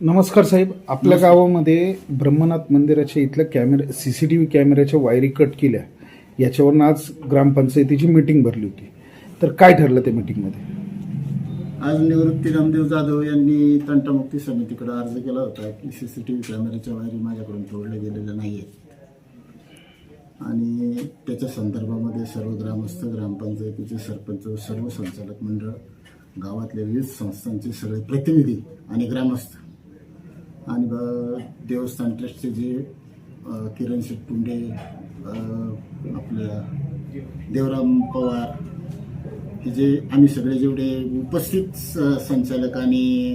नमस्कार साहेब. आपल्या गावामध्ये ब्रह्मनाथ मंदिराच्या इथल्या camera C C T V कॅमेऱ्याच्या वायरी कट केल्या. याच्यावरून आज ग्रामपंचायतीची मीटिंग भरली होती. तर काय ठरलं त्या मीटिंगमध्ये आज निवृत्ती रामदेव जाधव यांनी तंटामुक्ती समितीकडे अर्ज केला होता. की सी सी टी व्ही कॅमेऱ्याच्या वायरी माझ्याकडून तोडल्या गेलेल्या नाही आहेत आणि त्याच्या संदर्भामध्ये सर्व ग्रामस्थ ग्रामपंचायतीचे सरपंच सर्व संचालक मंडळ गावातल्या विविध संस्थांचे सगळे प्रतिनिधी आणि ग्रामस्थ आणि देवस्थान ट्रस्टचे जे किरण शेटपुंडे आपल्या देवराम पवार हे जे आम्ही सगळे जेवढे उपस्थित स- संचालक आणि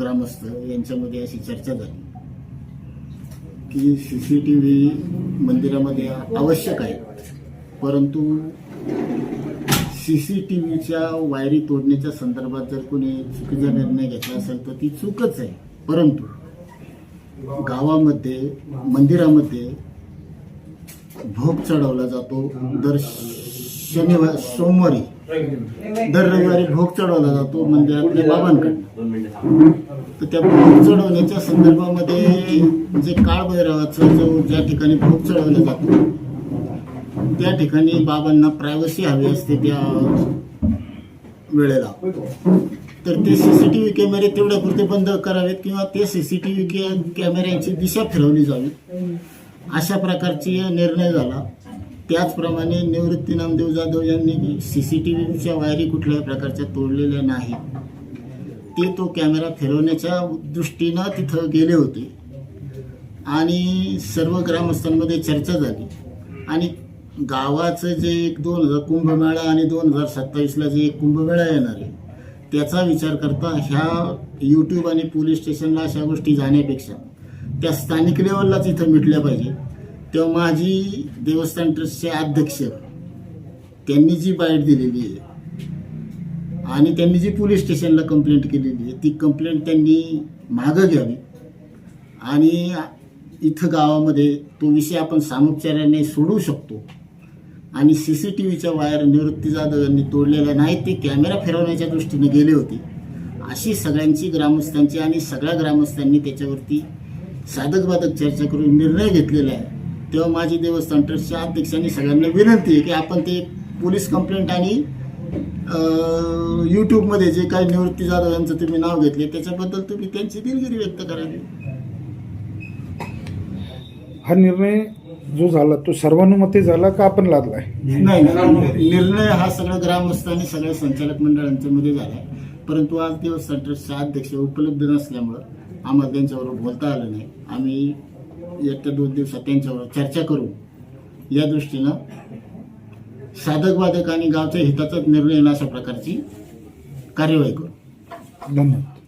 ग्रामस्थ यांच्यामध्ये अशी चर्चा झाली की सी सी टी व्ही मंदिरामध्ये आवश्यक आहे. परंतु सी सी टी व्हीच्या वायरी तोडण्याच्या संदर्भात जर कोणी चुकीचा निर्णय घेतला असेल तर ती चूकच आहे. परंतु गावामध्ये मंदिरामध्ये भोग चढवला जातो. दर शनिवार सोमवारी. दर रविवारी भोग चढवला जातो मंदिरातल्या बाबांकडून तर त्या भोग चढवण्याच्या संदर्भामध्ये जे काळभैरवाचं जो ज्या ठिकाणी भोग चढवला जातो त्या ठिकाणी बाबांना प्रायव्हसी हवी असते त्या वेळेला तर ते सीसीटीव्ही कॅमेरे तेवढ्यापुरते बंद करावेत किंवा ते सीसीटीव्ही कॅमेऱ्यांची दिशा फिरवली जावी. अशा प्रकारची निर्णय झाला. त्याचप्रमाणे निवृत्ती नामदेव जाधव यांनी सी सी टी व्हीच्या वायरी कुठल्याही प्रकारच्या तोडलेल्या नाहीत ते तो कॅमेरा फिरवण्याच्या दृष्टीनं तिथं गेले होते. आणि सर्व ग्रामस्थांमध्ये चर्चा झाली. आणि गावाचं जे एक दोन हजार कुंभमेळा आणि दोन हजार सत्तावीसला जे एक कुंभमेळा येणार आहे त्याचा विचार करता ह्या यूट्यूब आणि पोलीस स्टेशनला अशा गोष्टी जाण्यापेक्षा त्या स्थानिक लेवललाच इथं मिटल्या पाहिजे. तेव्हा माझी देवस्थान ट्रस्टचे अध्यक्ष त्यांनी जी बाईट दिलेली आहे आणि त्यांनी जी पोलीस स्टेशनला कंप्लेंट केलेली आहे ती कंप्लेंट त्यांनी मागं घ्यावी. आणि इथं गावामध्ये तो विषय आपण सामोपचाराने सोडवू शकतो. आणि सी सी टी व्हीच्या वायर निवृत्ती जाधव यांनी तोडलेल्या नाहीत ते कॅमेरा फिरवण्याच्या दृष्टीने गेले होते. अशी सगळ्यांची ग्रामस्थांची आणि सगळ्या ग्रामस्थांनी त्याच्यावरती साधक बाधक चर्चा करून निर्णय घेतलेला आहे. तेव्हा माझी देवस्थान ट्रस्टच्या अध्यक्षांनी सगळ्यांना विनंती आहे की आपण ते पोलीस कंप्लेंट आणि यूट्यूबमध्ये जे काही निवृत्ती जाधव यांचं तुम्ही नाव घेतले त्याच्याबद्दल तुम्ही त्यांची दिलगिरी व्यक्त करावी हा निर्णय जो झाला तो सर्वानुमते झाला का आपण लादलाय? नाही नाही. निर्णय हा सगळ्या ग्रामस्थ आणि सगळ्या संचालक मंडळांच्या मध्ये झाला. परंतु आज देवस्थान ट्रस्टचे अध्यक्ष उपलब्ध नसल्यामुळं आम्हाला त्यांच्याबरोबर बोलता आलं नाही. आम्ही येत्या दोन दिवसात त्यांच्याबरोबर चर्चा करू. या दृष्टीनं साधक बाधक आणि गावच्या हिताचाच निर्णय येणं अशा प्रकारची कार्यवाही करू. धन्यवाद.